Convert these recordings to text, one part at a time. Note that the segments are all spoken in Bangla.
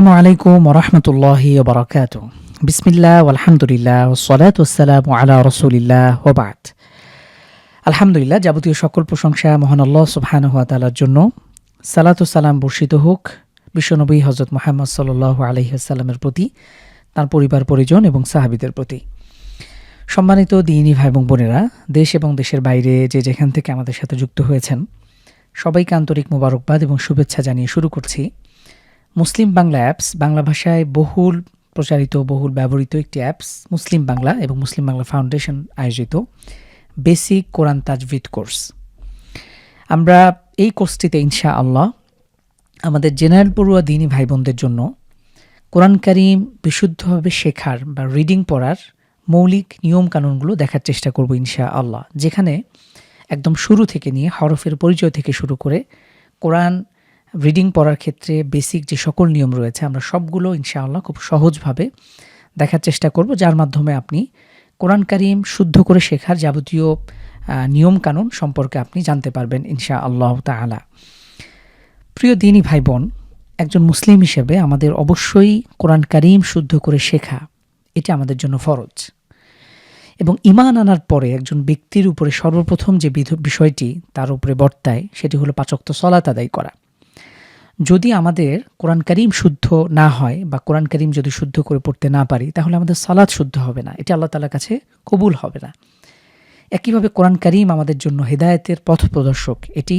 আসসালামু আলাইকুম ওরহমতুল্লাহি ওবরাকাত বিসমিল্লাহ আলহামদুলিল্লাহ ওসলাত ওসালাম আলা রসুলিল্লাহ ওবাত আলহামদুলিল্লাহ, যাবতীয় সকল প্রশংসা মহান আল্লাহ সুবহান হাত তালার জন্য। সালাতু সালাম বর্ষিত হোক, বিশ্বনবী হজরত মোহাম্মদ সাল আলহিহাস্লামের প্রতি, তার পরিবার, পরিজন এবং সাহাবিদের প্রতি। সম্মানিত দিনী ভাই এবং বোনেরা, দেশ এবং দেশের বাইরে যে যেখান থেকে আমাদের সাথে যুক্ত হয়েছেন, সবাইকে আন্তরিক মোবারকবাদ এবং শুভেচ্ছা জানিয়ে শুরু করছি। মুসলিম বাংলা অ্যাপস, বাংলা ভাষায় বহুল প্রচারিত, বহুল ব্যবহৃত একটি অ্যাপস, মুসলিম বাংলা এবং মুসলিম বাংলা ফাউন্ডেশন আয়োজিত বেসিক কোরআন তাজভিদ কোর্স। আমরা এই কোর্সটিতে ইনশা আল্লাহ আমাদের জেনারেল পড়ুয়া দিনী ভাই বোনদের জন্য কোরআন কারিম বিশুদ্ধভাবে শেখার বা রিডিং পড়ার মৌলিক নিয়মকানুনগুলো দেখার চেষ্টা করব ইনশা আল্লাহ যেখানে একদম শুরু থেকে নিয়ে হরফের পরিচয় থেকে শুরু করে কোরআন রিডিং পড়ার ক্ষেত্রে বেসিক যে সকল নিয়ম রয়েছে, আমরা সবগুলো ইনশাআল্লাহ খুব সহজভাবে দেখার চেষ্টা করব, যার মাধ্যমে আপনি কোরআন কারিম শুদ্ধ করে শেখার যাবতীয় নিয়মকানুন সম্পর্কে আপনি জানতে পারবেন ইনশা আল্লাহ তালা প্রিয় দিনী ভাই বোন একজন মুসলিম হিসেবে আমাদের অবশ্যই কোরআন কারিম শুদ্ধ করে শেখা, এটি আমাদের জন্য ফরজ। এবং ইমান আনার পরে একজন ব্যক্তির উপরে সর্বপ্রথম যে বিষয়টি তার উপরে বর্তায়, সেটি হলো পাচক্ত সলাত আদায় করা। যদি আমাদের কোরআন করিম শুদ্ধ না হয় বা কোরআন করিম যদি শুদ্ধ করে পড়তে না পারি, তাহলে আমাদের সালাদ শুদ্ধ হবে না। এটি আল্লাহ তালার কাছে কবুল হবে না। একইভাবে কোরআন করিম আমাদের জন্য হেদায়েতের পথ প্রদর্শক। এটি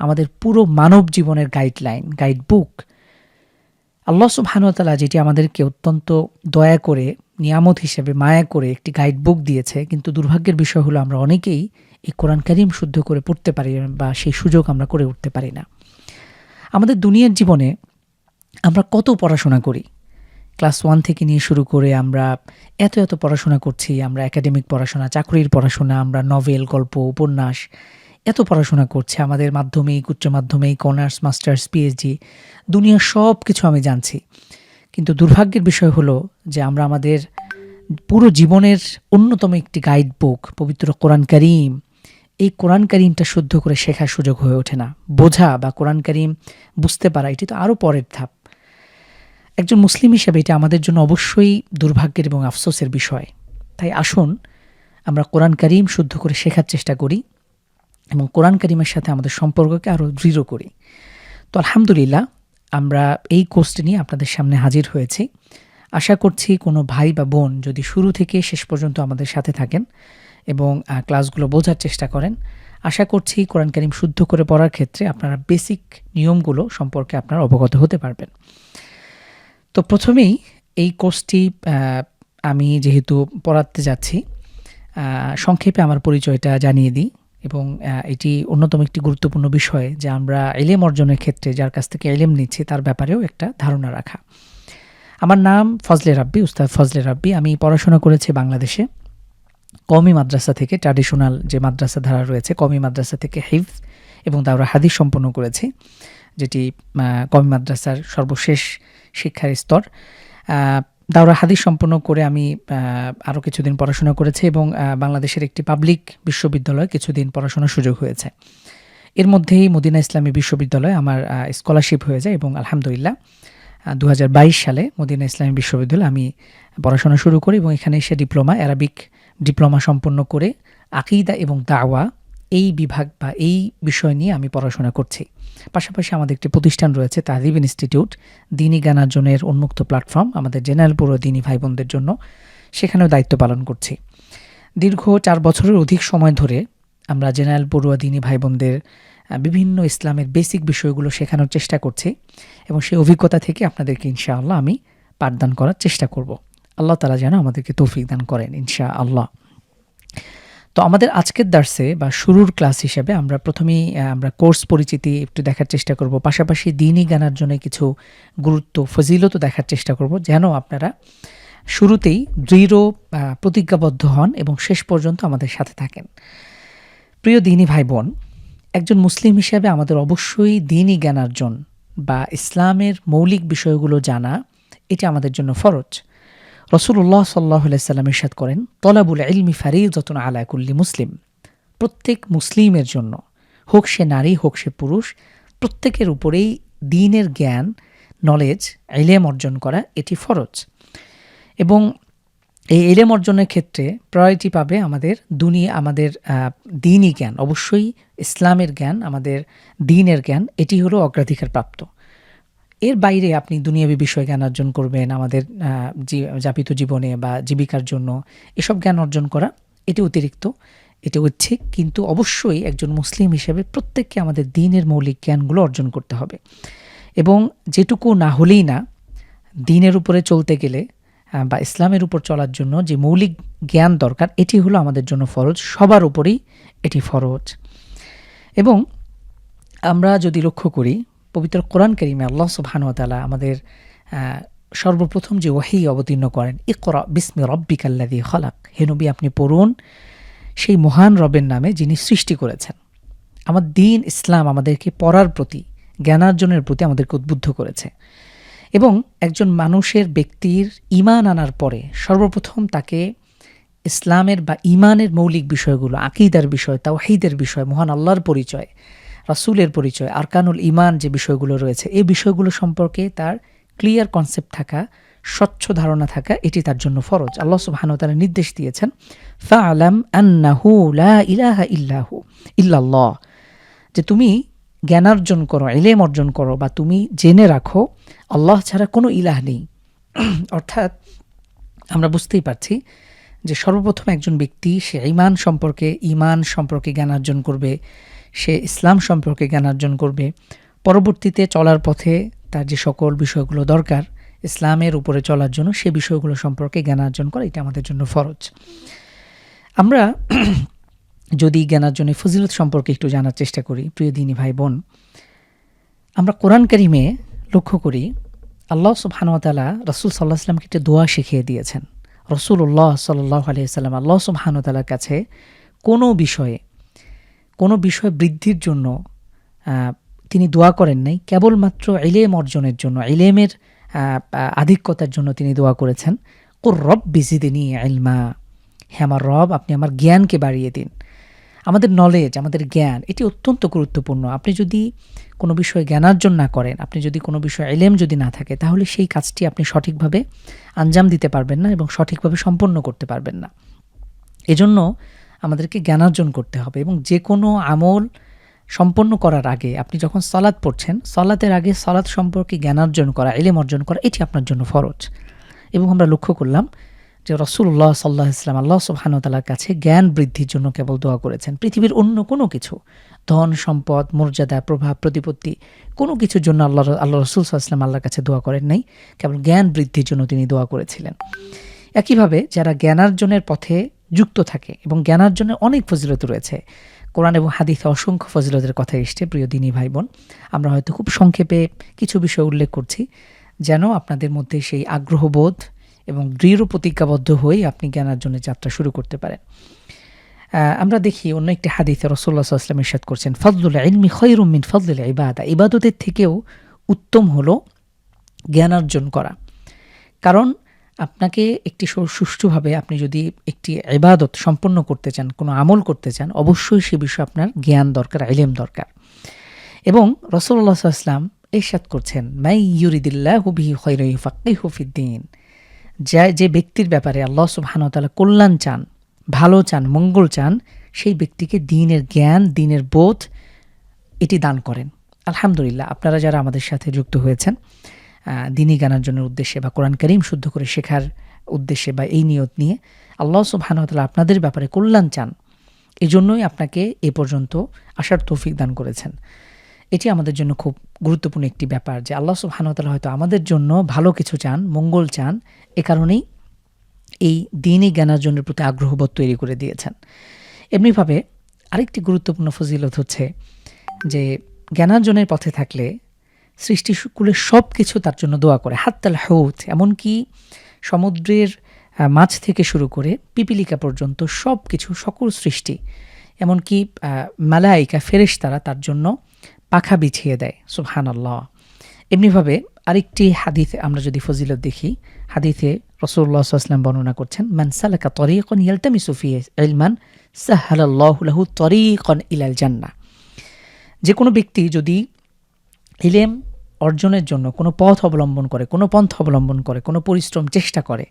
আমাদের পুরো মানব জীবনের গাইডলাইন গাইড বুক আল্লাহ সুবহানুতালা যেটি আমাদেরকে অত্যন্ত দয়া করে, নিয়ামত হিসেবে মায়া করে একটি গাইড বুক দিয়েছে, কিন্তু দুর্ভাগ্যের বিষয় হলো আমরা অনেকেই এই কোরআন করিম শুদ্ধ করে পড়তে পারি বা সেই সুযোগ আমরা করে উঠতে পারি না। আমাদের দুনিয়ার জীবনে আমরা কত পড়াশোনা করি। ক্লাস ওয়ান থেকে নিয়ে শুরু করে আমরা এত এত পড়াশোনা করছি, আমরা একাডেমিক পড়াশোনা, চাকরির পড়াশোনা, আমরা নভেল, গল্প, উপন্যাস এত পড়াশোনা করছি, আমাদের মাধ্যমিক, উচ্চ মাধ্যমিক, অনার্স, মাস্টার্স, পিএইচডি, দুনিয়ার সব কিছু আমি জানছি। কিন্তু দুর্ভাগ্যের বিষয় হলো যে আমরা আমাদের পুরো জীবনের অন্যতম একটি গাইড বুক পবিত্র কোরআন করিম এই কোরআন করিমটা শুদ্ধ করে শেখার সুযোগ হয়ে ওঠে না। বোঝা বা কোরআন করিম বুঝতে পারা, এটি তো আরও পরের ধাপ। একজন মুসলিম হিসেবে এটা আমাদের জন্য অবশ্যই দুর্ভাগ্যের এবং আফসোসের বিষয়। তাই আসুন, আমরা কোরআন করিম শুদ্ধ করে শেখার চেষ্টা করি এবং কোরআন করিমের সাথে আমাদের সম্পর্ককে আরও দৃঢ় করি। তো আলহামদুলিল্লাহ, আমরা এই কোর্সটি নিয়ে আপনাদের সামনে হাজির হয়েছি। আশা করছি কোনো ভাই বা বোন যদি শুরু থেকে শেষ পর্যন্ত আমাদের সাথে থাকেন এবং ক্লাসগুলো বোঝার চেষ্টা করেন। আশা করছি কোরআন করিম শুদ্ধ করে পড়ার ক্ষেত্রে আপনারা বেসিক নিয়মগুলো সম্পর্কে আপনারা অবগত হতে পারবেন। তো প্রথমেই এই কোর্সটি আমি যেহেতু পড়াতে যাচ্ছি সংক্ষেপে আমার পরিচয়টা জানিয়ে দিই এবং এটি অন্যতম একটি গুরুত্বপূর্ণ বিষয় যে আমরা এলেম অর্জনের ক্ষেত্রে যার কাছ থেকে এলেম নিচ্ছি তার ব্যাপারেও একটা ধারণা রাখা। আমার নাম ফজলে রাব্বি, উস্তাদ ফজলে রাব্বি। আমি পড়াশোনা করেছি বাংলাদেশে। কমি মাদ্রাসা থেকে ট্র্যাডিশনাল যে মাদ্রাসা ধারা রয়েছে, কমি মাদ্রাসা থেকে হিফ এবং দাওরা হাদিস সম্পন্ন করেছি, যেটি কমি মাদ্রাসার সর্বশেষ শিক্ষার স্তর। দাওরা হাদিস সম্পন্ন করে আমি আরও কিছুদিন পড়াশোনা করেছি এবং বাংলাদেশের একটি পাবলিক বিশ্ববিদ্যালয়ে কিছুদিন পড়াশোনার সুযোগ হয়েছে। এর মধ্যেই মদিনা ইসলামী বিশ্ববিদ্যালয়ে আমার স্কলারশিপ হয়ে যায় এবং আলহামদুলিল্লাহ দু হাজার বাইশ সালে মদিনা ইসলামী বিশ্ববিদ্যালয়ে আমি পড়াশোনা শুরু করি এবং এখানে এসে ডিপ্লোমা অ্যারাবিক ডিপ্লোমা সম্পন্ন করে আকিদা এবং দাওয়া এই বিভাগ বা এই বিষয় নিয়ে আমি পড়াশোনা করছি। পাশাপাশি আমাদের একটি প্রতিষ্ঠান রয়েছে তাহিব ইনস্টিটিউট, দিনী জ্ঞানার্জনের উন্মুক্ত প্ল্যাটফর্ম, আমাদের জেনারেল পুরো দিনী ভাই বোনদের জন্য সেখানেও দায়িত্ব পালন করছি। দীর্ঘ চার বছরের অধিক সময় ধরে আমরা জেনারেল পড়ুয়া দিনী ভাই বোনদের বিভিন্ন ইসলামের বেসিক বিষয়গুলো শেখানোর চেষ্টা করছি এবং সেই অভিজ্ঞতা থেকে আপনাদেরকে ইনশাআল্লাহ আমি পাঠদান করার চেষ্টা করব। আল্লাহ তালা যেন আমাদেরকে তৌফিক দান করেন ইনশা আল্লাহ তো আমাদের আজকের দার্সে বা শুরুর ক্লাস হিসেবে আমরা প্রথমেই আমরা কোর্স পরিচিতি একটু দেখার চেষ্টা করব। পাশাপাশি দিনই জ্ঞানার জন্য কিছু গুরুত্ব, ফজিলতও দেখার চেষ্টা করব, যেন আপনারা শুরুতেই দৃঢ় প্রতিজ্ঞাবদ্ধ হন এবং শেষ পর্যন্ত আমাদের সাথে থাকেন। প্রিয় দিনী ভাই বোন একজন মুসলিম হিসেবে আমাদের অবশ্যই দিনই জ্ঞানার্জন বা ইসলামের মৌলিক বিষয়গুলো জানা, এটা আমাদের জন্য ফরজ। রসুল্লাহ সাল্লাহ সাল্লাম ইরশাদ করেন, তলাবুল ইলমি যতন আলাকুল্লি মুসলিম। প্রত্যেক মুসলিমের জন্য, হোক সে নারী, হোক সে পুরুষ, প্রত্যেকের উপরেই দিনের জ্ঞান নলেজ এলেম অর্জন করা এটি ফরজ। এবং এই এলেম অর্জনের ক্ষেত্রে প্রায়োরিটি পাবে আমাদের দুনিয়া আমাদের দিনই জ্ঞান। অবশ্যই ইসলামের জ্ঞান, আমাদের দিনের জ্ঞান, এটি হলো অগ্রাধিকার প্রাপ্ত এর বাইরে আপনি দুনিয়াবী বিষয় জ্ঞান অর্জন করবেন, আমাদের যাপিত জীবনে বা জীবিকার জন্য এসব জ্ঞান অর্জন করা, এটি অতিরিক্ত, এটি হচ্ছে কিন্তু অবশ্যই একজন মুসলিম হিসেবে প্রত্যেককে আমাদের দিনের মৌলিক জ্ঞানগুলো অর্জন করতে হবে। এবং যেটুকু না হলেই না, দিনের উপরে চলতে গেলে বা ইসলামের উপর চলার জন্য যে মৌলিক জ্ঞান দরকার, এটি হলো আমাদের জন্য ফরজ, সবার উপরেই এটি ফরজ। এবং আমরা যদি লক্ষ্য করি পবিত্র কোরআন করিমে আল্লাহ সুবাহানুতালা আমাদের সর্বপ্রথম যে ওয়াহি অবতীর্ণ করেন, ইকরা বিস্মি রব্বিকাল্লাদি হলাক হেনবি আপনি পড়ুন, সেই মহান রবের নামে যিনি সৃষ্টি করেছেন। আমার দিন ইসলাম আমাদেরকে পড়ার প্রতি, জ্ঞানার্জনের প্রতি আমাদেরকে উদ্বুদ্ধ করেছে। এবং একজন মানুষের ব্যক্তির ইমান আনার পরে সর্বপ্রথম তাকে ইসলামের বা ইমানের মৌলিক বিষয়গুলো, আকিদার বিষয়, তাওহিদের বিষয়, মহান আল্লাহর পরিচয় রাসুলের পরিচয়, আরকানুল ইমান যে বিষয়গুলো রয়েছে, এই বিষয়গুলো সম্পর্কে তার ক্লিয়ার কনসেপ্ট থাকা, স্বচ্ছ ধারণা থাকা, এটি তার জন্য ফরজ। আল্লাহ সুবহানাহু তাআলা নির্দেশ দিয়েছেন, ফাআলাম আন্নাহু লা ইলাহা ইল্লাহু ইল্লাল্লাহ। যে তুমি জ্ঞানার্জন করো এলেম অর্জন করো বা তুমি জেনে রাখো, আল্লাহ ছাড়া কোনো ইলাহ নেই। অর্থাৎ আমরা বুঝতেই পারছি যে সর্বপ্রথম একজন ব্যক্তি সে ইমান সম্পর্কে ইমান সম্পর্কে জ্ঞানার্জন করবে। সে ইসলাম সম্পর্কে জ্ঞানার্জন করবে। পরবর্তীতে চলার পথে তার যে সকল বিষয়গুলো দরকার, ইসলামের উপরে চলার জন্য সে বিষয়গুলো সম্পর্কে জ্ঞানার্জন করা এটা আমাদের জন্য ফরজ। আমরা যদি জ্ঞানার্জনের ফজিলত সম্পর্কে একটু জানার চেষ্টা করি, প্রিয় দিনী ভাই বোন, আমরা কোরআন কারিমে লক্ষ্য করি, আল্লাহ সুবহানুতালা রসুল সাল্লাহ আসলামকে একটা দোয়া শিখিয়ে দিয়েছেন। রসুল্লাহ সাল্লাহ আলিয়াল্লাম আল্লাহ সুবহানুতালার কাছে কোনো বিষয়ে কোনো বিষয় বৃদ্ধির জন্য তিনি দোয়া করেন নাই, কেবলমাত্র এলেম অর্জনের জন্য এলেমের আধিক্যতার জন্য তিনি দোয়া করেছেন। ও রব বিজিদিনী এলমা হ্যাঁ আমার রব, আপনি আমার জ্ঞানকে বাড়িয়ে দিন। আমাদের নলেজ আমাদের জ্ঞান, এটি অত্যন্ত গুরুত্বপূর্ণ। আপনি যদি কোনো বিষয়ে জ্ঞানার্জন না করেন, আপনি যদি কোনো বিষয়ে এলেম যদি না থাকে, তাহলে সেই কাজটি আপনি সঠিকভাবে আঞ্জাম দিতে পারবেন না এবং সঠিকভাবে সম্পন্ন করতে পারবেন না। এজন্য আমাদেরকে জ্ঞানার্জন করতে হবে এবং যে কোনো আমল সম্পন্ন করার আগে আপনি যখন সলাদ পড়ছেন, সলাতের আগে সলাদ সম্পর্কে জ্ঞানার্জন করা এলেম অর্জন করা, এটি আপনার জন্য ফরজ। এবং আমরা লক্ষ্য করলাম যে রসুল্লাহ সাল্লাহ ইসলাম আল্লাহ সুবাহানতালার কাছে জ্ঞান বৃদ্ধির জন্য কেবল দোয়া করেছেন। পৃথিবীর অন্য কোনো কিছু, ধন, সম্পদ, মর্যাদা, প্রভাব, প্রতিপত্তি, কোনো কিছুর জন্য আল্লাহ আল্লাহ রসুল সাল্লাম আল্লাহর কাছে দোয়া করেন নাই, কেবল জ্ঞান বৃদ্ধির জন্য তিনি দোয়া করেছিলেন। একইভাবে যারা জ্ঞানার্জনের পথে যুক্ত থাকে এবং জ্ঞানার্জনের অনেক ফজিলত রয়েছে। কোরআন এবং হাদিসে অসংখ্য ফজিলতের কথা এসছে, প্রিয় দিনী ভাই বোন আমরা হয়তো খুব সংক্ষেপে কিছু বিষয় উল্লেখ করছি, যেন আপনাদের মধ্যে সেই আগ্রহবোধ এবং দৃঢ় প্রতিজ্ঞাবদ্ধ হয়ে আপনি জ্ঞানার্জনের যাত্রা শুরু করতে পারেন। আমরা দেখি অন্য একটি হাদিসে রসোল্লা সাল্লাম করছেন ফজলুল ইলমি খৈরুমিন ফজলুল ইবাদা। ইবাদতের থেকেও উত্তম হলো জ্ঞানার্জন করা। কারণ আপনাকে একটি সুষ্ঠুভাবে আপনি যদি একটি ইবাদত সম্পন্ন করতে চান, কোনো আমল করতে চান, অবশ্যই সে বিষয়ে আপনার জ্ঞান দরকার এলেম দরকার। এবং রসল্লা সাল্লাম এরশাদ করছেন মাই ইউরিদিল্লাহ হুবিহি খৈরই ফাক্কি হুফিদ্দিন যা যে ব্যক্তির ব্যাপারে আল্লাহ সুবাহানতালা কল্যাণ চান, ভালো চান, মঙ্গল চান, সেই ব্যক্তিকে দিনের জ্ঞান, দিনের বোধ এটি দান করেন। আলহামদুলিল্লাহ, আপনারা যারা আমাদের সাথে যুক্ত হয়েছেন দিনী জ্ঞানার্জনের উদ্দেশ্যে বা কোরআন করিম শুদ্ধ করে শেখার উদ্দেশ্যে বা এই নিয়ত নিয়ে আল্লাহ সুবাহানতালা আপনাদের ব্যাপারে কল্যাণ চান। এই জন্যই আপনাকে এ পর্যন্ত আসার তৌফিক দান করেছেন। এটি আমাদের জন্য খুব গুরুত্বপূর্ণ একটি ব্যাপার যে আল্লাহ সুবাহানতালা হয়তো আমাদের জন্য ভালো কিছু চান, মঙ্গল চান, এ কারণেই এই দিনই জ্ঞানার্জনের প্রতি আগ্রহবোধ তৈরি করে দিয়েছেন। এমনিভাবে আরেকটি গুরুত্বপূর্ণ ফজিলত হচ্ছে যে জ্ঞানার্জনের পথে থাকলে সৃষ্টিকুলের সব কিছু তার জন্য দোয়া করে। হাত্তাল হৌথ এমনকি সমুদ্রের মাছ থেকে শুরু করে পিপিলিকা পর্যন্ত সব কিছু সকল সৃষ্টি, এমনকি মালাইকা ফেরেশ তারা তার জন্য পাখা বিছিয়ে দেয়। সুবহান আল্লাহ এমনিভাবে আরেকটি হাদিথে আমরা যদি ফজিলত দেখি হাদিথে রসুল্লাহ আসলাম বর্ণনা করছেন, মান সালাকা তরিকন ইয়ালতামি সুফিয়ে ইলমান, সাহালাল্লাহু তরিকন ইলাল জান্না যে কোনো ব্যক্তি যদি ইলেম অর্জনের জন্য কোনো পথ অবলম্বন করে, কোনো পন্থ অবলম্বন করে, কোনো পরিশ্রম চেষ্টা করে,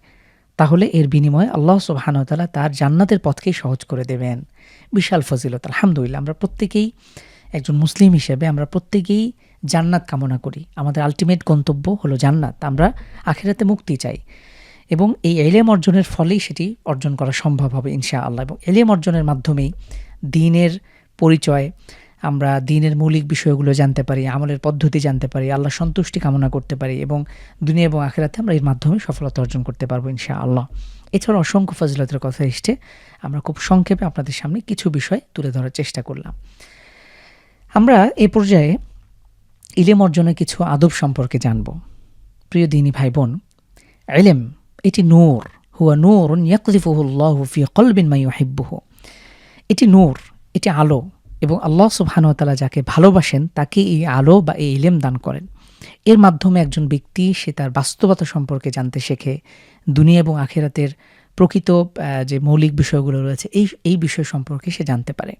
তাহলে এর বিনিময়ে আল্লাহ সুবাহানতালা তার জান্নাতের পথকেই সহজ করে দেবেন। বিশাল ফজিলত, আলহামদুলিল্লাহ। আমরা প্রত্যেকেই একজন মুসলিম হিসেবে আমরা প্রত্যেকেই জান্নাত কামনা করি। আমাদের আলটিমেট গন্তব্য হলো জান্নাত। আমরা আখেরাতে মুক্তি চাই। এবং এই এলেম অর্জনের ফলেই সেটি অর্জন করা সম্ভব হবে ইনশা আল্লাহ এবং এলেম অর্জনের মাধ্যমেই দিনের পরিচয় আমরা দিনের মৌলিক বিষয়গুলো জানতে পারি, আমলের পদ্ধতি জানতে পারি আল্লাহ সন্তুষ্টি কামনা করতে পারি এবং দুনিয়া এবং আখেরাতে আমরা এর মাধ্যমে সফলতা অর্জন করতে পারব ইনশা আল্লাহ এছাড়া অসংখ্য ফজিলতের কথা এসছে, আমরা খুব সংক্ষেপে আপনাদের সামনে কিছু বিষয় তুলে ধরার চেষ্টা করলাম। আমরা এ পর্যায়ে ইলেম অর্জনের কিছু আদব সম্পর্কে জানব। প্রিয় দিনী ভাই বোন এলেম এটি নূর, হুয়া নূর ইয়াকজিফুল্লাহ ফি কলবিন মাই এটি নূর, এটি আলো এবং আল্লাহ সুবহানতালা যাকে ভালোবাসেন তাকে এই আলো বা এই ইলেম দান করেন। এর মাধ্যমে একজন ব্যক্তি সে তার বাস্তবতা সম্পর্কে জানতে শেখে, দুনিয়া এবং আখেরাতের প্রকৃত যে মৌলিক বিষয়গুলো রয়েছে, এই এই বিষয় সম্পর্কে সে জানতে পারে।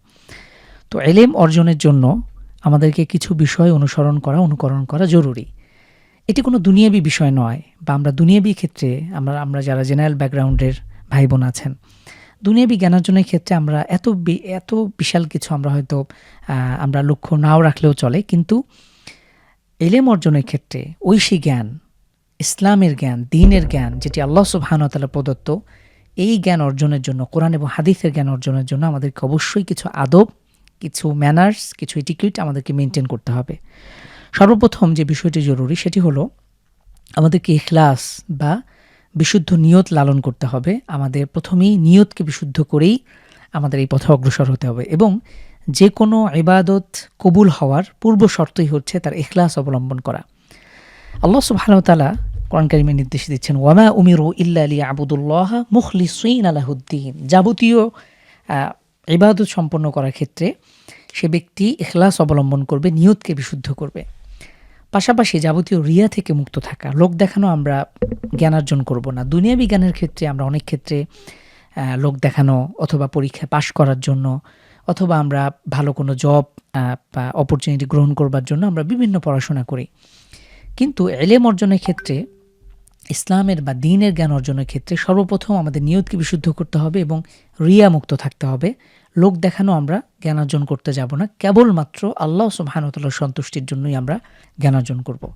তো এলেম অর্জনের জন্য আমাদেরকে কিছু বিষয় অনুসরণ করা, অনুকরণ করা জরুরি। এটি কোনো দুনিয়াবি বিষয় নয় বা আমরা দুনিয়াবি ক্ষেত্রে আমরা আমরা যারা জেনারেল ব্যাকগ্রাউন্ডের ভাই বোন আছেন দুনিয়াবি জ্ঞানার্জনের ক্ষেত্রে আমরা এত এত বিশাল কিছু আমরা হয়তো আমরা লক্ষ্য নাও রাখলেও চলে। কিন্তু এলেম অর্জনের ক্ষেত্রে ঐশী জ্ঞান, ইসলামের জ্ঞান, দিনের জ্ঞান, যেটি আল্লাহ সুবাহানতালা প্রদত্ত, এই জ্ঞান অর্জনের জন্য, কোরআন এবং হাদিসের জ্ঞান অর্জনের জন্য আমাদেরকে অবশ্যই কিছু আদব, কিছু ম্যানার্স কিছু এটিকিউট আমাদেরকে মেনটেন করতে হবে। সর্বপ্রথম যে বিষয়টি জরুরি, সেটি হলো আমাদেরকে ইখলাস বা বিশুদ্ধ নিয়ত লালন করতে হবে। আমাদের প্রথমেই নিয়তকে বিশুদ্ধ করেই আমাদের এই পথে অগ্রসর হতে হবে এবং যে কোনো ইবাদত কবুল হওয়ার পূর্ব শর্তই হচ্ছে তার এখলাস অবলম্বন করা। আল্লাহ সুবাহতালা কোরআন কারিমে নির্দেশ দিচ্ছেন, ওয়ামা উমিরু ইল্লা আলী আবুদুল্লাহ মুখলিসুইন আলাহুদ্দিন যাবতীয় ইবাদত সম্পন্ন করার ক্ষেত্রে সে ব্যক্তি এখলাস অবলম্বন করবে, নিয়তকে বিশুদ্ধ করবে। পাশাপাশি যাবতীয় রিয়া থেকে মুক্ত থাকা। লোক দেখানো আমরা জ্ঞানার্জন করব না। দুনিয়া বিজ্ঞানের ক্ষেত্রে আমরা অনেক ক্ষেত্রে লোক দেখানো অথবা পরীক্ষায় পাশ করার জন্য অথবা আমরা ভালো কোনো জব বা অপরচুনিটি গ্রহণ করবার জন্য আমরা বিভিন্ন পড়াশোনা করি। কিন্তু এলেম অর্জনের ক্ষেত্রে, ইসলামের বা দিনের জ্ঞান অর্জনের ক্ষেত্রে সর্বপ্রথম আমাদের নিয়তকে বিশুদ্ধ করতে হবে এবং রিয়া মুক্ত থাকতে হবে। লোক দেখানো আমরা জ্ঞান অর্জন করতে যাব না। কেবলমাত্র আল্লাহ সুবাহানতাল্লাহ সন্তুষ্টির জন্যই আমরা জ্ঞান অর্জন করব।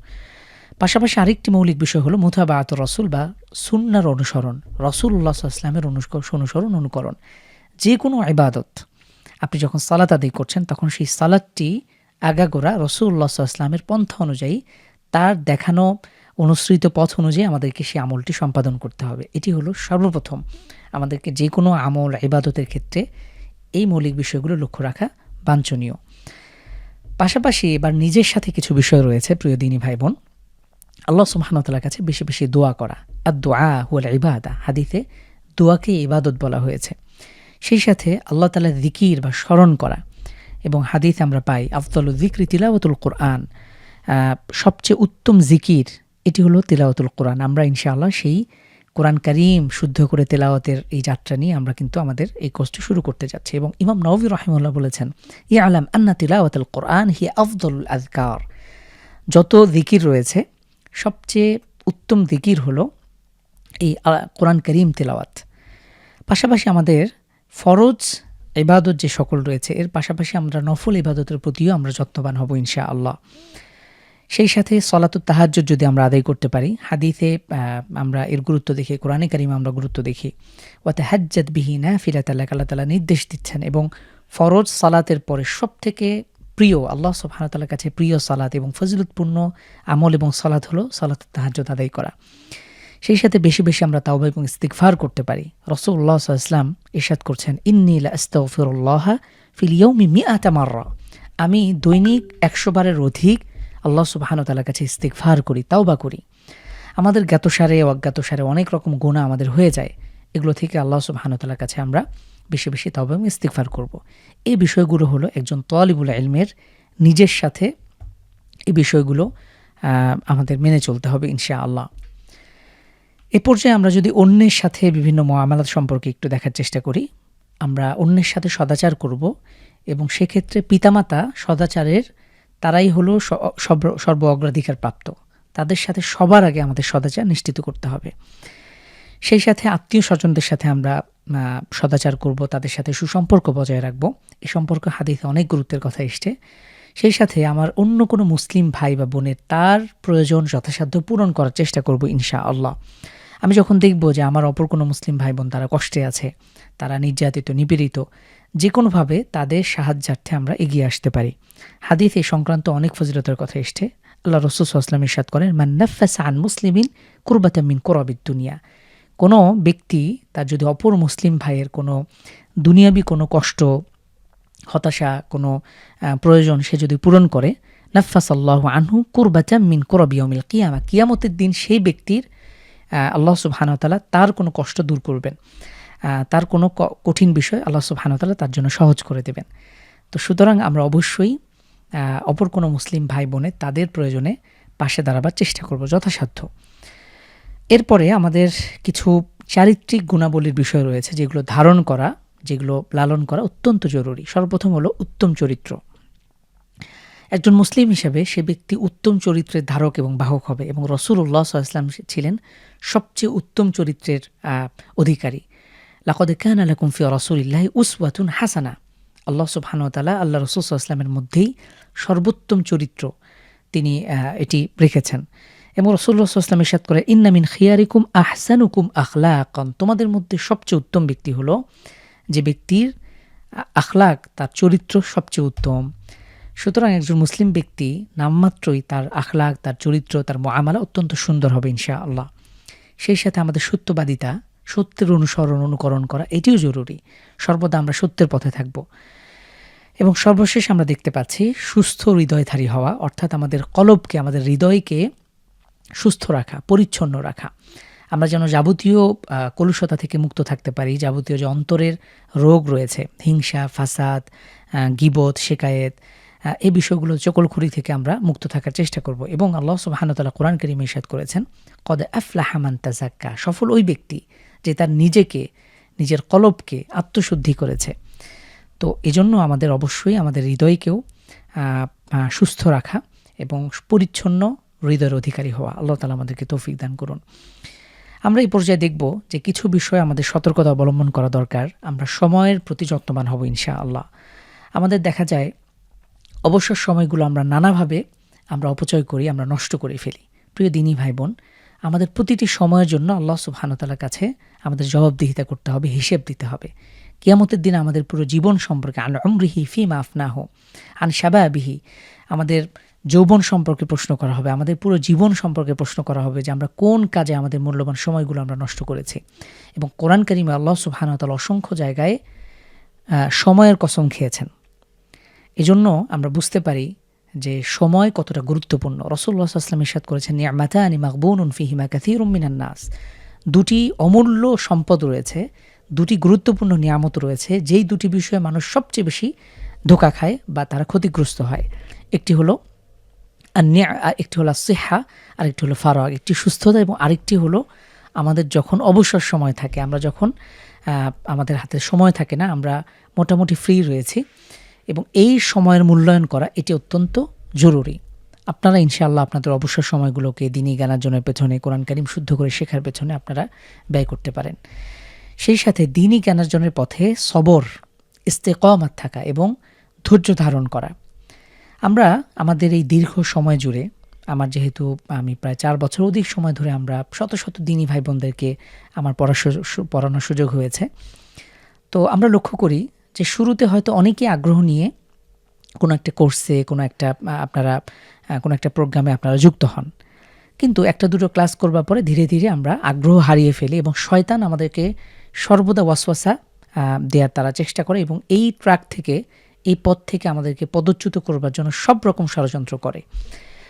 পাশাপাশি আরেকটি মৌলিক বিষয় হলো মুথাবা আত রসুল বা সুন্নার অনুসরণ রসুল্লাহ ইসলামের অনুসরণ, অনুকরণ। যে কোনো ইবাদত, আপনি যখন সালাত আদায় করছেন, তখন সেই সালাদটি আগাগোড়া রসুল্লাহ ইসলামের পন্থা অনুযায়ী, তার দেখানো অনুসৃত পথ অনুযায়ী আমাদেরকে সেই আমলটি সম্পাদন করতে হবে। এটি হলো সর্বপ্রথম। আমাদেরকে যে কোনো আমল, ইবাদতের ক্ষেত্রে এই মৌলিক বিষয়গুলো লক্ষ্য রাখা বাঞ্ছনীয়। পাশাপাশি এবার নিজের সাথে কিছু বিষয় রয়েছে, প্রিয় দিনী ভাই বোন আল্লাহ সুবাহানতালার কাছে বেশি বেশি দোয়া করা। আর দোয়া হুয়াল ইবাদা হাদিতে দোয়াকে ইবাদত বলা হয়েছে। সেই সাথে আল্লাহ তালা দিকির বা স্মরণ করা এবং হাদিস আমরা পাই, আফদল জিক্রি তিলাওয়াতুল কোরআন। সবচেয়ে উত্তম জিকির এটি হলো তিলাওয়াতুল কোরআন। আমরা ইনশাআল্লাহ সেই কোরআন করিম শুদ্ধ করে তেলাওয়াতের এই যাত্রা নিয়ে আমরা কিন্তু আমাদের এই কোর্সটি শুরু করতে যাচ্ছি এবং ইমাম নবী রহিমুল্লাহ বলেছেন ই আলাম আন্না তিলাওয়াতুল কোরআন হি আফদুল আজকার যত দিকির রয়েছে, সবচেয়ে উত্তম দিকির হলো এই কোরআন করিম তেলাওয়াত। পাশাপাশি আমাদের ফরজ ইবাদত যে সকল রয়েছে, এর পাশাপাশি আমরা নফল ইবাদতের প্রতিও আমরা যত্নবান হব ইনশা আল্লাহ সেই সাথে সলাতুত তাহাজ যদি আমরা আদায় করতে পারি, হাদিসে আমরা এর গুরুত্ব দেখি, কোরআনে কারিমে আমরা গুরুত্ব দেখি ওয়াতে হাজ্জাত বিহীনা ফিরাত আল্লাহ আল্লাহ তালা নির্দেশ দিচ্ছেন এবং ফরজ সালাতের পরে সব থেকে প্রিয়, আল্লাহ সুবাহতালার কাছে প্রিয় সালাত এবং ফজিলতপূর্ণ আমল এবং সালাত হলো সালাত তাহাজ আদায় করা। সেই সাথে বেশি বেশি আমরা তাওবা এবং ইস্তিকফার করতে পারি। রসুল্লাহ ইসলাম ইরশাদ করছেন ইন্নিলা ইস্তফিরুল্লাহ ফিলিয়মি মিয়াতা মাররা। আমি দৈনিক একশো বারের অধিক আল্লাহ সুবাহানতালার কাছে ইস্তিকফার করি তাও বা করি। আমাদের জ্ঞাতসারে, অজ্ঞাতসারে অনেক রকম গুণা আমাদের হয়ে যায়। এগুলো থেকে আল্লাহ সুবাহানতালার কাছে আমরা বেশি বেশি তাও এবং ইস্তিকফার করব। এই বিষয়গুলো হলো একজন তলিবুল এলমের নিজের সাথে এই বিষয়গুলো আমাদের মেনে চলতে হবে ইনশা আল্লাহ এ পর্যায়ে আমরা যদি অন্যের সাথে বিভিন্ন মহামালাত সম্পর্কে একটু দেখার চেষ্টা করি, আমরা অন্যের সাথে সদাচার করব এবং সেক্ষেত্রে পিতামাতা সদাচারের তারাই হলো সর্ব অগ্রাধিকার প্রাপ্ত। তাদের সাথে সবার আগে আমাদের সদাচার নিশ্চিত করতে হবে। সেই সাথে আত্মীয় স্বজনদের সাথে আমরা সদাচার করব, তাদের সাথে সুসম্পর্ক বজায় রাখব। এই সম্পর্ক হাদিসে অনেক গুরুত্বের কথা এসছে। সেই সাথে আমার অন্য কোনো মুসলিম ভাই বা বোনের তার প্রয়োজন যথাসাধ্য পূরণ করার চেষ্টা করব ইনশা আল্লাহ আমি যখন দেখব যে আমার অপর কোনো মুসলিম ভাই বোন তারা কষ্টে আছে, তারা নির্যাতিত, নিপীড়িত যে কোনোভাবে তাদের সাহায্যার্থে আমরা এগিয়ে আসতে পারি। হাদিস এই সংক্রান্ত অনেক ফজিলতের কথা এসছে। আল্লাহ রসুল আসলাম ইরশাদ করেন মান্নাফাস আন মুসলিমিন কুরবাতামিন কোরবিদ দুনিয়া। কোনো ব্যক্তি তার যদি অপর মুসলিম ভাইয়ের কোনো দুনিয়াবি কোনো কষ্ট, হতাশা, কোনো প্রয়োজন সে যদি পূরণ করে নাফাস আল্লাহ আনহু কুরবাচা মিন কোরবিয়মিল কিয়ামা। কিয়ামতের দিন সেই ব্যক্তির আল্লাহ সুবহানতালা তার কোনো কষ্ট দূর করবেন। তার কোনো কঠিন বিষয় আল্লাহ সুবহানতালা তার জন্য সহজ করে দেবেন। তো সুতরাং আমরা অবশ্যই অপর কোনো মুসলিম ভাই বোনে তাদের প্রয়োজনে পাশে দাঁড়াবার চেষ্টা করব যথাসাধ্য। এরপরে আমাদের কিছু চারিত্রিক গুণাবলীর বিষয় রয়েছে যেগুলো ধারণ করা, যেগুলো লালন করা অত্যন্ত জরুরি। সর্বপ্রথম হলো উত্তম চরিত্র। একজন মুসলিম হিসেবে সে ব্যক্তি উত্তম চরিত্রের ধারক এবং বাহক হবে এবং রসুল রসুল্লাহ ইসলাম ছিলেন সবচেয়ে উত্তম চরিত্রের অধিকারী। লাকদে কান আলাকুম ফি রসুলিল্লাহ উসওয়াতুন হাসানা আল্লাহ সুবহানুতালা আল্লাহ রসুল ইসলামের মধ্যেই সর্বোত্তম চরিত্র তিনি এটি রেখেছেন। এবং রসুল্লাহ ইসলাম ইসাদ করে ইন্নামিন খিয়ারিকুম আহসানুকুম আখলাকন। তোমাদের মধ্যে সবচেয়ে উত্তম ব্যক্তি হলো যে ব্যক্তির আখলাক তার চরিত্র সবচেয়ে উত্তম। সুতরাং একজন মুসলিম ব্যক্তি নামমাত্রই তার আখলাক, তার চরিত্র, তার আমলা অত্যন্ত সুন্দর হবে ইনশা আল্লাহ সেই সাথে আমাদের সত্যবাদিতা সত্যের অনুসরণ, অনুকরণ করা, এটিও জরুরি। সর্বদা আমরা সত্যের পথে থাকব। এবং সর্বশেষ আমরা দেখতে পাচ্ছি সুস্থ হৃদয়ধারী হওয়া, অর্থাৎ আমাদের কলবকে, আমাদের হৃদয়কে সুস্থ রাখা, পরিচ্ছন্ন রাখা। আমরা যেন যাবতীয় কলুষতা থেকে মুক্ত থাকতে পারি, যাবতীয় যে অন্তরের রোগ রয়েছে, হিংসা, ফাসাদ গিবত, শেকায়েত এই বিষয়গুলো চকলখুরি থেকে আমরা মুক্ত থাকার চেষ্টা করব। এবং আল্লাহ সুবাহানতাল্লাহ কোরআন করিম ইসাদ করেছেন, কদ আফলাহামান তাজাক্কা সফল ওই ব্যক্তি যে তার নিজেকে, নিজের কলবকে আত্মশুদ্ধি করেছে। তো এজন্য আমাদের অবশ্যই আমাদের হৃদয়কেও সুস্থ রাখা এবং পরিচ্ছন্ন হৃদয়ের অধিকারী হওয়া। আল্লাহ তালা আমাদেরকে তৌফিক দান করুন। আমরা এই পর্যায়ে দেখব যে কিছু বিষয়ে আমাদের সতর্কতা অবলম্বন করা দরকার। আমরা সময়ের প্রতি যত্নবান হব ইনশা আল্লাহ আমাদের দেখা যায়, অবসর সময়গুলো আমরা নানাভাবে আমরা অপচয় করি, আমরা নষ্ট করে ফেলি। প্রিয় দিনী ভাই বোন আমাদের প্রতিটি সময়ের জন্য আল্লাহ সুবহানতালার কাছে আমাদের জবাবদিহিতা করতে হবে, হিসেব দিতে হবে। কিয়ামতের দিন আমাদের পুরো জীবন সম্পর্কে আন অমরিহি ফিম আফনাহ, আন সাবাবিহি আমাদের যৌবন সম্পর্কে প্রশ্ন করা হবে, আমাদের পুরো জীবন সম্পর্কে প্রশ্ন করা হবে যে আমরা কোন কাজে আমাদের মূল্যবান সময়গুলো আমরা নষ্ট করেছি। এবং কোরআন করিমে আল্লাহ সুবহানতাল অসংখ্য জায়গায় সময়ের কসম খেয়েছেন। এজন্য আমরা বুঝতে পারি যে সময় কতটা গুরুত্বপূর্ণ। রসুল্লাহ আসলাম ইসাদ করেছেন নিয়ামাতা আনি মাকবুন ফিহিমা কাথির নাস। দুটি অমূল্য সম্পদ রয়েছে, দুটি গুরুত্বপূর্ণ নিয়ামত রয়েছে, যেই দুটি বিষয়ে মানুষ সবচেয়ে বেশি ধোকা খায় বা তারা ক্ষতিগ্রস্ত হয়। একটি হলো একটি হলো সেহা আরেকটি হলো ফারোয়াগ একটি সুস্থতা এবং আরেকটি হলো আমাদের যখন অবসর সময় থাকে, আমরা যখন আমাদের হাতে সময় থাকে না, আমরা মোটামুটি ফ্রি রয়েছি। এবং এই সময়ের মূল্যায়ন করা এটি অত্যন্ত জরুরি। আপনারা ইনশাআল্লাহ আপনাদের অবসর সময়গুলোকে দিনই জ্ঞানার্জনের পেছনে, কোরআন কারিম শুদ্ধ করে শেখার পেছনে আপনারা ব্যয় করতে পারেন। সেই সাথে দিনই জ্ঞানার্জনের পথে সবর, ইস্তেকমাত থাকা এবং ধৈর্য ধারণ করা। আমরা আমাদের এই দীর্ঘ সময় জুড়ে, আমার যেহেতু আমি প্রায় চার বছর অধিক সময় ধরে আমরা শত শত দিনী ভাই বোনদেরকে আমার পড়া পড়ানোর সুযোগ হয়েছে। তো আমরা লক্ষ্য করি যে শুরুতে হয়তো অনেকেই আগ্রহ নিয়ে কোনো একটা কোর্সে, কোনো একটা আপনারা কোনো একটা প্রোগ্রামে আপনারা যুক্ত হন। কিন্তু একটা দুটো ক্লাস করবার পরে ধীরে ধীরে আমরা আগ্রহ হারিয়ে ফেলি এবং শয়তান আমাদেরকে সর্বদা ওয়াসওয়াসা দেওয়ার তারা চেষ্টা করে এবং এই ট্র্যাক থেকে, এই পথ থেকে আমাদেরকে পদচ্যুত করবার জন্য সব রকম ষড়যন্ত্র করে।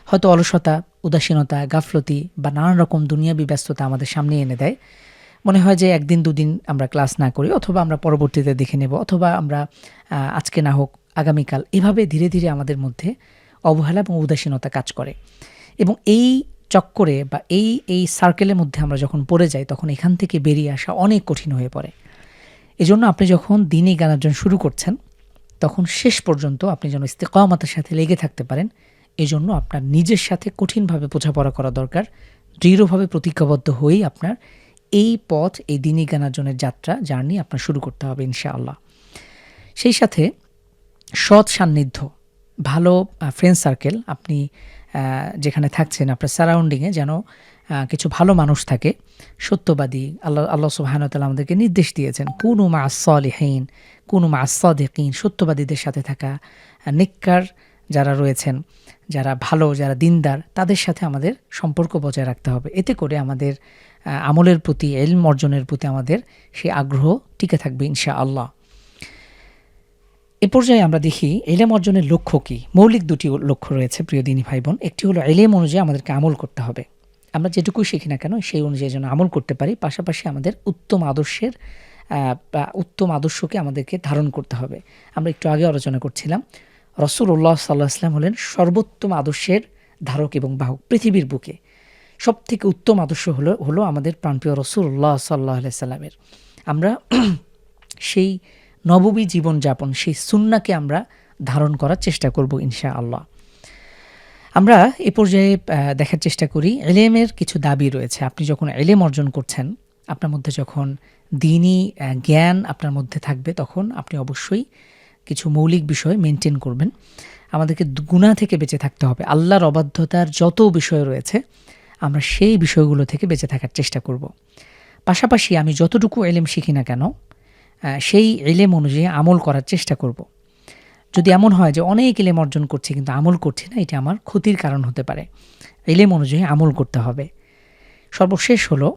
হয়তো অলসতা, উদাসীনতা, গাফলতি বা নানান রকম দুনিয়াবি ব্যস্ততা আমাদের সামনে এনে দেয়। মনে হয় যে একদিন, দুদিন আমরা ক্লাস না করি, অথবা আমরা পরবর্তীতে দেখে নেব, অথবা আমরা আজকে না হোক, আগামীকাল, এভাবে ধীরে ধীরে আমাদের মধ্যে অবহেলা এবং উদাসীনতা কাজ করে। এবং এই চক্করে বা এই এই সার্কেলের মধ্যে আমরা যখন পড়ে যাই, তখন এখান থেকে বেরিয়ে আসা অনেক কঠিন হয়ে পড়ে। এজন্য আপনি যখন দিনই জ্ঞানার্জন শুরু করছেন, তখন শেষ পর্যন্ত আপনি যেন ইস্তেকামাতের সাথে লেগে থাকতে পারেন। এজন্য আপনার নিজের সাথে কঠিনভাবে বোঝাপড়া করা দরকার, দৃঢ়ভাবে প্রতিজ্ঞাবদ্ধ হয়েই আপনার এই পথ, এই দিনই জ্ঞানার্জনের যাত্রা, জার্নি আপনার শুরু করতে হবে ইনশাআল্লাহ। সেই সাথে সৎ সান্নিধ্য, ভালো ফ্রেন্ড সার্কেল আপনি যেখানে থাকছেন, আপনার সারাউন্ডিংয়ে যেন কিছু ভালো মানুষ থাকে, সত্যবাদী, আল্লাহ আল্লাহ সুবাহানতাল্লাহ আমাদেরকে নির্দেশ দিয়েছেন, কোন মা আসলিহীন কোন মা আসদিন সত্যবাদীদের সাথে থাকা নিক্কার যারা রয়েছেন, যারা ভালো, যারা দিনদার, তাদের সাথে আমাদের সম্পর্ক বজায় রাখতে হবে। এতে করে আমাদের আমলের প্রতি, এলম অর্জনের প্রতি আমাদের সেই আগ্রহ টিকে থাকবে ইনশা আল্লাহ এ পর্যায়ে আমরা দেখি এলেম অর্জনের লক্ষ্য কী? মৌলিক দুটি লক্ষ্য রয়েছে প্রিয় দিনী ভাই বোন একটি হলো এলেম অনুযায়ী আমাদেরকে আমল করতে হবে। আমরা যেটুকুই শিখি না কেন, সেই অনুযায়ী যেন আমল করতে পারি, পাশাপাশি আমাদের উত্তম আদর্শের উত্তম আদর্শকে আমাদেরকে ধারণ করতে হবে। আমরা একটু আগে আলোচনা করছিলাম রসুল্লাহ সাল্লাহ আসলাম হলেন সর্বোত্তম আদর্শের ধারক এবং বাহক পৃথিবীর বুকে। সব থেকে উত্তম আদর্শ হলো হলো আমাদের প্রাণপ্রিয় রসুল্লাহ সাল্লাহ সাল্লামের। আমরা সেই নববী জীবনযাপন, সেই সুন্নাকে আমরা ধারণ করার চেষ্টা করব ইনশা আল্লাহ আমরা এ পর্যায়ে দেখার চেষ্টা করি এলেমের কিছু দাবি রয়েছে। আপনি যখন এলেম অর্জন করছেন, আপনার মধ্যে যখন দিনই জ্ঞান আপনার মধ্যে থাকবে, তখন আপনি অবশ্যই কিছু মৌলিক বিষয় মেনটেন করবেন। আমাদেরকে গুণা থেকে বেঁচে থাকতে হবে। আল্লাহর অবাধ্যতার যত বিষয় রয়েছে আমরা সেই বিষয়গুলো থেকে বেঁচে থাকার চেষ্টা করব। পাশাপাশি আমি যতটুকু এলেম শিখি না কেন সেই এলেম অনুযায়ী আমল করার চেষ্টা করব। যদি এমন হয় যে অনেক এলেম অর্জন করছি কিন্তু আমল করছি না, এটা আমার ক্ষতির কারণ হতে পারে। এলেম অনুযায়ী আমল করতে হবে। সর্বশেষ হলো,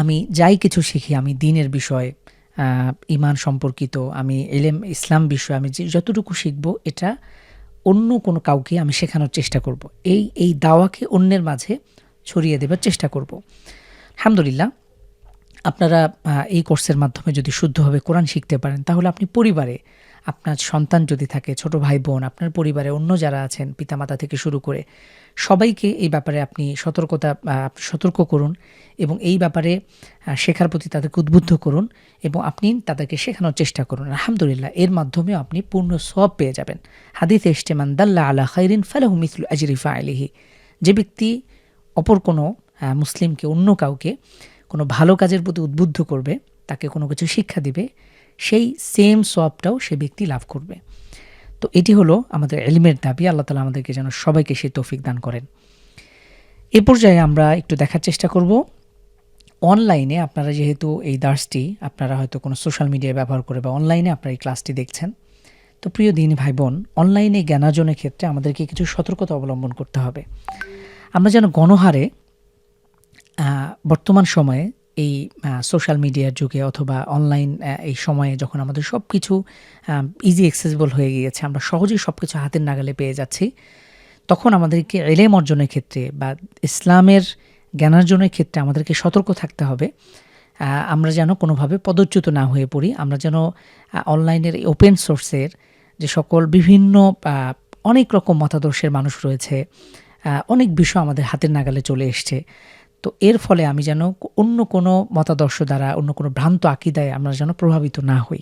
আমি যাই কিছু শিখি, আমি দিনের বিষয় ইমান সম্পর্কিত, আমি এলেম, ইসলাম বিষয়, আমি যতটুকু শিখব, এটা অন্য কোনো কাউকে আমি শেখানোর চেষ্টা করব। এই এই দাওয়াকে অন্যের মাঝে ছড়িয়ে দেবার চেষ্টা করব। আলহামদুলিল্লাহ, আপনারা এই কোর্সের মাধ্যমে যদি শুদ্ধভাবে কোরআন শিখতে পারেন, তাহলে আপনি পরিবারে আপনার সন্তান যদি থাকে, ছোট ভাই বোন আপনার পরিবারে অন্য যারা আছেন, পিতামাতা থেকে শুরু করে, সবাইকে এই ব্যাপারে আপনি সতর্কতা সতর্ক করুন এবং এই ব্যাপারে শেখার প্রতি তাদেরকে উদ্বুদ্ধ করুন এবং আপনি তাদেরকে শেখানোর চেষ্টা করুন। আলহামদুলিল্লাহ, এর মাধ্যমেও আপনি পূর্ণ সব পেয়ে যাবেন। হাদিস ইস্তেমান দাল্লা আলা খাইরিন ফালাহু মিসলু আজরিফা আলিহি যে ব্যক্তি অপর কোনো মুসলিমকে, অন্য কাউকে কোনো ভালো কাজের প্রতি উদ্বুদ্ধ করবে, তাকে কোনো কিছু শিক্ষা দিবে সেই সেম সোয়াবটাও সে ব্যক্তি লাভ করবে। তো এটি হলো আমাদের এলিমের দাবি, আল্লাহ তালা আমাদেরকে যেন সবাইকে সে তৌফিক দান করেন। এ পর্যায়ে আমরা একটু দেখার চেষ্টা করব। অনলাইনে আপনারা যেহেতু এই দার্সটি, আপনারা হয়তো কোনো সোশ্যাল মিডিয়া ব্যবহার করে বা অনলাইনে আপনারা এই ক্লাসটি দেখছেন। তো প্রিয় দিন ভাই বোন অনলাইনে জ্ঞানার্জনের ক্ষেত্রে আমাদেরকে কিছু সতর্কতা অবলম্বন করতে হবে। আমরা যেন গণহারে বর্তমান সময়ে এই সোশ্যাল মিডিয়ার যুগে অথবা অনলাইন এই সময়ে যখন আমাদের সব কিছু ইজি অ্যাক্সেসিবল হয়ে গিয়েছে, আমরা সহজেই সব কিছু হাতের নাগালে পেয়ে যাচ্ছি, তখন আমাদেরকে এলেম অর্জনের ক্ষেত্রে বা ইসলামের জ্ঞানার্জনের ক্ষেত্রে আমাদেরকে সতর্ক থাকতে হবে। আমরা যেন কোনোভাবে পদচ্যুত না হয়ে পড়ি, আমরা যেন অনলাইনের ওপেন সোর্সের যে সকল বিভিন্ন অনেক রকম মতাদর্শের মানুষ রয়েছে অনেক বিষয় আমাদের হাতের নাগালে চলে এসছে। তো এর ফলে আমি যেন অন্য কোনো মতাদর্শ দ্বারা, অন্য কোনো ভ্রান্ত আকিদায় আমরা যেন প্রভাবিত না হই।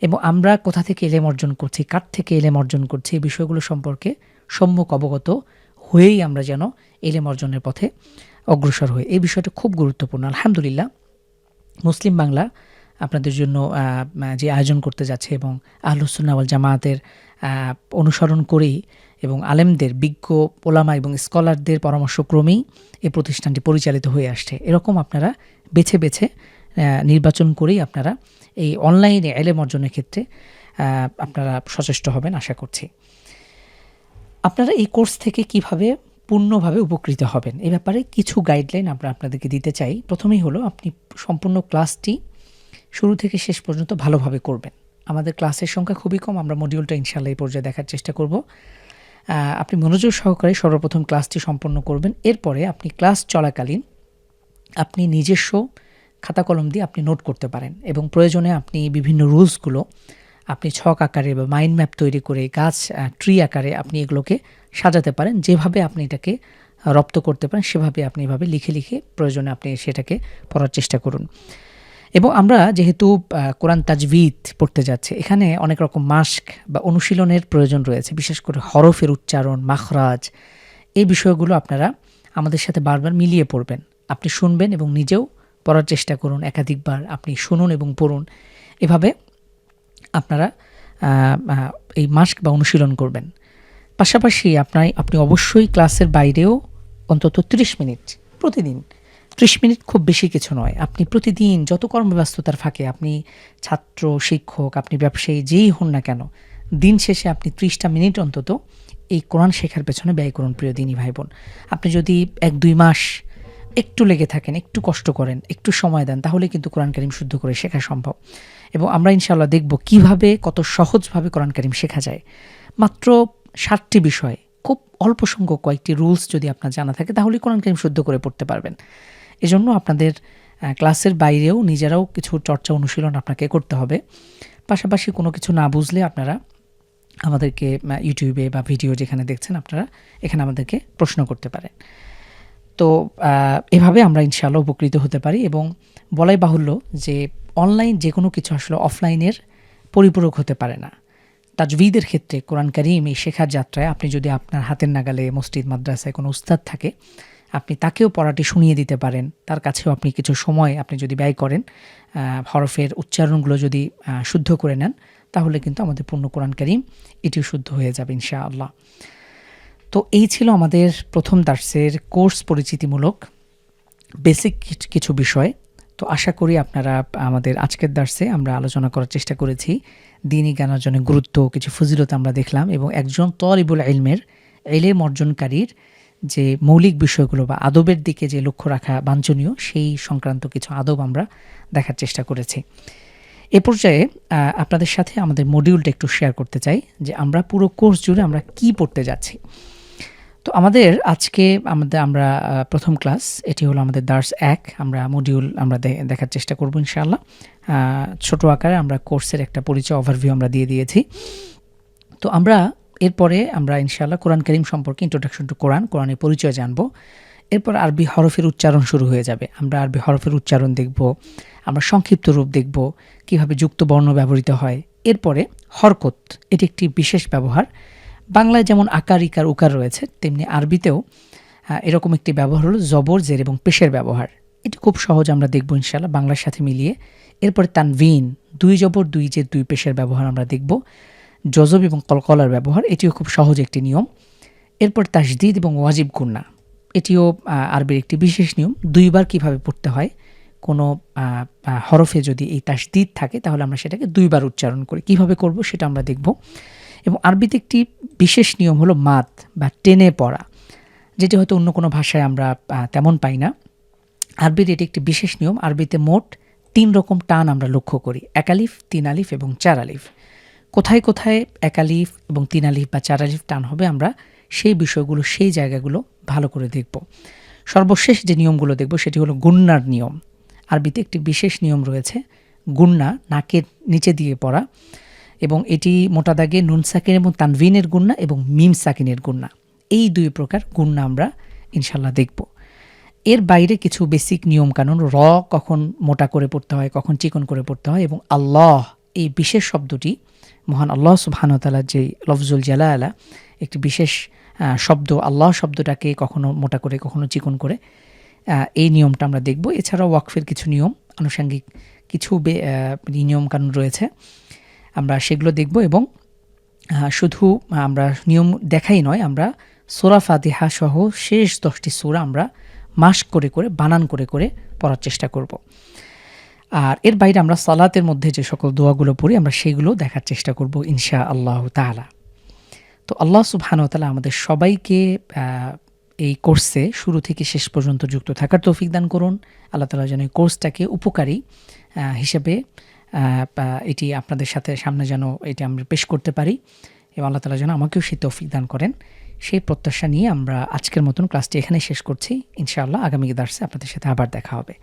এবং আমরা কোথা থেকে এলেম অর্জন করছি, কার থেকে এলেম অর্জন করছি, এই বিষয়গুলো সম্পর্কে সম্যক অবগত হয়েই আমরা যেন এলেম অর্জনের পথে অগ্রসর হই। এই বিষয়টা খুব গুরুত্বপূর্ণ। আলহামদুলিল্লাহ, মুসলিম বাংলা আপনাদের জন্য যে আয়োজন করতে যাচ্ছে এবং আহলুসুন্নাওয়াল জামায়াতের অনুসরণ করেই এবং আলেমদের, বিজ্ঞ ওলামা এবং স্কলারদের পরামর্শক্রমেই এই প্রতিষ্ঠানটি পরিচালিত হয়ে আসছে। এরকম আপনারা বেছে বেছে নির্বাচন করেই আপনারা এই অনলাইনে এলেম অর্জনের ক্ষেত্রে আপনারা সচেষ্ট হবেন আশা করছি। আপনারা এই কোর্স থেকে কীভাবে পূর্ণভাবে উপকৃত হবেন? এ ব্যাপারে কিছু গাইডলাইন আমরা আপনাদেরকে দিতে চাই। প্রথমেই হলো, আপনি সম্পূর্ণ ক্লাসটি শুরু থেকে শেষ পর্যন্ত ভালোভাবে করবেন। আমাদের ক্লাসের সংখ্যা খুবই কম, আমরা মডিউলটা ইনশাল্লাহ এই পর্যায়ে দেখার চেষ্টা করব। আপনি মনোযোগ সহকারে সর্বপ্রথম ক্লাসটি সম্পন্ন করবেন। এরপরে আপনি ক্লাস চলাকালীন আপনি নিজস্ব খাতা কলম দিয়ে আপনি নোট করতে পারেন এবং প্রয়োজনে আপনি বিভিন্ন রুলসগুলো আপনি ছক আকারে বা মাইন্ড ম্যাপ তৈরি করে গাছ ট্রি আকারে আপনি এগুলোকে সাজাতে পারেন। যেভাবে আপনি এটাকে রপ্ত করতে পারেন, সেভাবে আপনি এভাবে লিখে লিখে প্রয়োজনে আপনি সেটাকে পড়ার চেষ্টা করুন। এবং আমরা যেহেতু কোরআন তাজভিদ পড়তে যাচ্ছে, এখানে অনেক রকম মাস্ক বা অনুশীলনের প্রয়োজন রয়েছে, বিশেষ করে হরফের উচ্চারণ, মাখরাজ, এই বিষয়গুলো আপনারা আমাদের সাথে বারবার মিলিয়ে পড়বেন। আপনি শুনবেন এবং নিজেও পড়ার চেষ্টা করুন, একাধিকবার আপনি শুনুন এবং পড়ুন। এভাবে আপনারা এই মাস্ক বা অনুশীলন করবেন। পাশাপাশি আপনার আপনি অবশ্যই ক্লাসের বাইরেও অন্তত ত্রিশ মিনিট প্রতিদিন ত্রিশ মিনিট খুব বেশি কিছু নয়। আপনি প্রতিদিন যত কর্মব্যস্ততার ফাঁকে আপনি ছাত্র, শিক্ষক, আপনি ব্যবসায়ী যেই হন না কেন, দিন শেষে আপনি ত্রিশটা মিনিট অন্তত এই কোরআন শেখার পেছনে ব্যয় করুন প্রিয় দিনী ভাই বোন আপনি যদি এক, দুই মাস একটু লেগে থাকেন, একটু কষ্ট করেন, একটু সময় দেন, তাহলে কিন্তু কোরআন করিম শুদ্ধ করে শেখা সম্ভব। এবং আমরা ইনশাআল্লাহ দেখব কীভাবে, কত সহজভাবে কোরআন করিম শেখা যায়। মাত্র ষাটটি বিষয়, খুব অল্প সংখ্যক কয়েকটি রুলস যদি আপনার জানা থাকে, তাহলে কোরআন করিম শুদ্ধ করে পড়তে পারবেন। এজন্য আপনাদের ক্লাসের বাইরেও নিজেরাও কিছু চর্চা অনুশীলন আপনাকে করতে হবে। পাশাপাশি কোনো কিছু না বুঝলে আপনারা আমাদেরকে ইউটিউবে বা ভিডিও যেখানে দেখছেন আপনারা এখানে আমাদেরকে প্রশ্ন করতে পারেন। তো এভাবে আমরা ইনশাআল্লাহ উপকৃত হতে পারি এবং বলাই বাহুল্য যে অনলাইন যে কোনো কিছু আসলে অফলাইনের পরিপূরক হতে পারে না। তাজভিদের ক্ষেত্রে কোরআন করিম এই শেখার যাত্রায় আপনি যদি আপনার হাতের নাগালে মসজিদ, মাদ্রাসায় কোনো উস্তাদ থাকে আপনি তাকেও পড়াটি শুনিয়ে দিতে পারেন। তার কাছেও আপনি কিছু সময় আপনি যদি ব্যয় করেন হরফের উচ্চারণগুলো যদি শুদ্ধ করে নেন, তাহলে কিন্তু আমাদের পূর্ণ কোরআন করিম এটিও শুদ্ধ হয়ে যাবে ইনশাআল্লাহ। তো এই ছিল আমাদের প্রথম দার্সের কোর্স পরিচিতিমূলক বেসিক কিছু বিষয়। তো আশা করি আপনারা, আমাদের আজকের দার্সে আমরা আলোচনা করার চেষ্টা করেছি। দিনই জ্ঞান অর্জনের গুরুত্ব, কিছু ফজিলত আমরা দেখলাম এবং একজন তরিবুল ইলমের এলেম অর্জনকারীর যে মৌলিক বিষয়গুলো বা আদবের দিকে যে লক্ষ্য রাখা বাঞ্ছনীয়, সেই সংক্রান্ত কিছু আদব আমরা দেখার চেষ্টা করেছি। এ পর্যায়ে আপনাদের সাথে আমাদের মডিউলটা একটু শেয়ার করতে চাই, যে আমরা পুরো কোর্স জুড়ে আমরা কি পড়তে যাচ্ছি। তো আমাদের আজকে আমাদের, আমরা প্রথম ক্লাস এটি হলো আমাদের দার্স এক, আমরা মডিউল আমরা দেখার চেষ্টা করব ইনশাআল্লাহ। ছোট আকারে আমরা কোর্সের একটা পরিচয় ওভারভিউ আমরা দিয়ে দিয়েছি। তো আমরা এরপরে আমরা ইনশাআল্লাহ কোরআন করিম সম্পর্কে ইন্ট্রোডাকশন টু কোরআন কোরআনের পরিচয় জানব। এরপর আরবি হরফের উচ্চারণ শুরু হয়ে যাবে। আমরা আরবি হরফের উচ্চারণ দেখব, আমরা সংক্ষিপ্ত রূপ দেখব, কীভাবে যুক্ত বর্ণ ব্যবহৃত হয়। এরপরে হরকত, এটি একটি বিশেষ ব্যবহার। বাংলায় যেমন আকার, ইকার, উকার রয়েছে, তেমনি আরবিতেও এরকম একটি ব্যবহার হলো জবর, জের এবং পেশের ব্যবহার। এটি খুব সহজ আমরা দেখব ইনশাআল্লাহ বাংলার সাথে মিলিয়ে। এরপরে তানভিন, দুই জবর, দুই জের, দুই পেশের ব্যবহার আমরা দেখব। জজব এবং কলকলার ব্যবহার, এটিও খুব সহজ একটি নিয়ম। এরপর তাসদিদ এবং ওয়াজিব গুন্না, এটিও আরবির একটি বিশেষ নিয়ম। দুইবার কীভাবে পড়তে হয়? কোনো হরফে যদি এই তাসদিদ থাকে, তাহলে আমরা সেটাকে দুইবার উচ্চারণ করি। কীভাবে করব সেটা আমরা দেখব। এবং আরবিতে একটি বিশেষ নিয়ম হলো মাত বা টেনে পড়া, যেটি হয়তো অন্য কোনো ভাষায় আমরা তেমন পাই না। আরবির এটি একটি বিশেষ নিয়ম। আরবিতে মোট তিন রকম টান আমরা লক্ষ্য করি। এক আলিফ, তিন আলিফ এবং চার আলিফ। কোথায় কোথায় এক আলিফ এবং তিন আলিফ বা চার আলিফ টান হবে, আমরা সেই বিষয়গুলো, সেই জায়গাগুলো ভালো করে দেখব। সর্বশেষ যে নিয়মগুলো দেখব, সেটি হলো গুন্নার নিয়ম। আরবিতে একটি বিশেষ নিয়ম রয়েছে, গুন্না নাকের নিচে দিয়ে পড়া, এবং এটি মোটা দাগে নুন সাকিন এবং তানভিনের গুন্না এবং মিম সাকিনের গুন্না। এই দুই প্রকার গুন্না আমরা ইনশাল্লাহ দেখব। এর বাইরে কিছু বেসিক নিয়ম কানুন র কখন মোটা করে পড়তে হয়, কখন চিকন করে পড়তে হয় এবং আল্লাহ, এই বিশেষ শব্দটি মহান আল্লাহ সুবহানতালার যে লফজুল জালাআলা একটি বিশেষ শব্দ আল্লাহ শব্দটাকে কখনো মোটা করে কখনো চিকন করে এই নিয়মটা আমরা দেখব। এছাড়াও ওয়াকফের কিছু নিয়ম আনুষঙ্গিক কিছু বে- আহ, নিয়ম কানুন রয়েছে আমরা সেগুলো দেখব এবং শুধু আমরা নিয়ম দেখাই নয় আমরা সোরা ফাতিহা সহ শেষ দশটি সোরা আমরা মাস করে করে বানান করে করে পড়ার চেষ্টা করব। আর এর বাইরে আমরা সালাতের মধ্যে যে সকল দোয়াগুলো পড়ি, আমরা সেগুলো দেখার চেষ্টা করব ইনশা আল্লাহ তাআলা। তো আল্লাহ তাআলা আমাদের সবাইকে এই কোর্সে শুরু থেকে শেষ পর্যন্ত যুক্ত থাকার তৌফিক দান করুন। আল্লাহ তালা যেন এই কোর্সটাকে উপকারী হিসেবে এটি আপনাদের সাথে সামনে যেন এটি আমরা পেশ করতে পারি। এবং আল্লাহ তালা যেন আমাকেও সেই তৌফিক দান করেন। সেই প্রত্যাশা নিয়ে আমরা আজকের মতন ক্লাসটি এখানে শেষ করছি। ইনশাআল্লাহ আগামী দার্সে আপনাদের সাথে আবার দেখা হবে।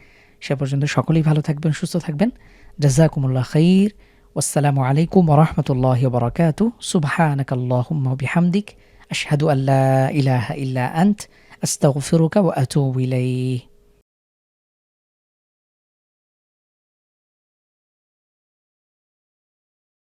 সে পর্যন্ত সকলেই ভালো থাকবেন সুস্থ থাকবেন জাজাকুমুল্লাহ খাইর والسلام عليكم ورحمة الله وبركاته سبحانك اللهم وبحمدك أشهد أن لا إله إلا أنت أستغفرك وأتوب إليه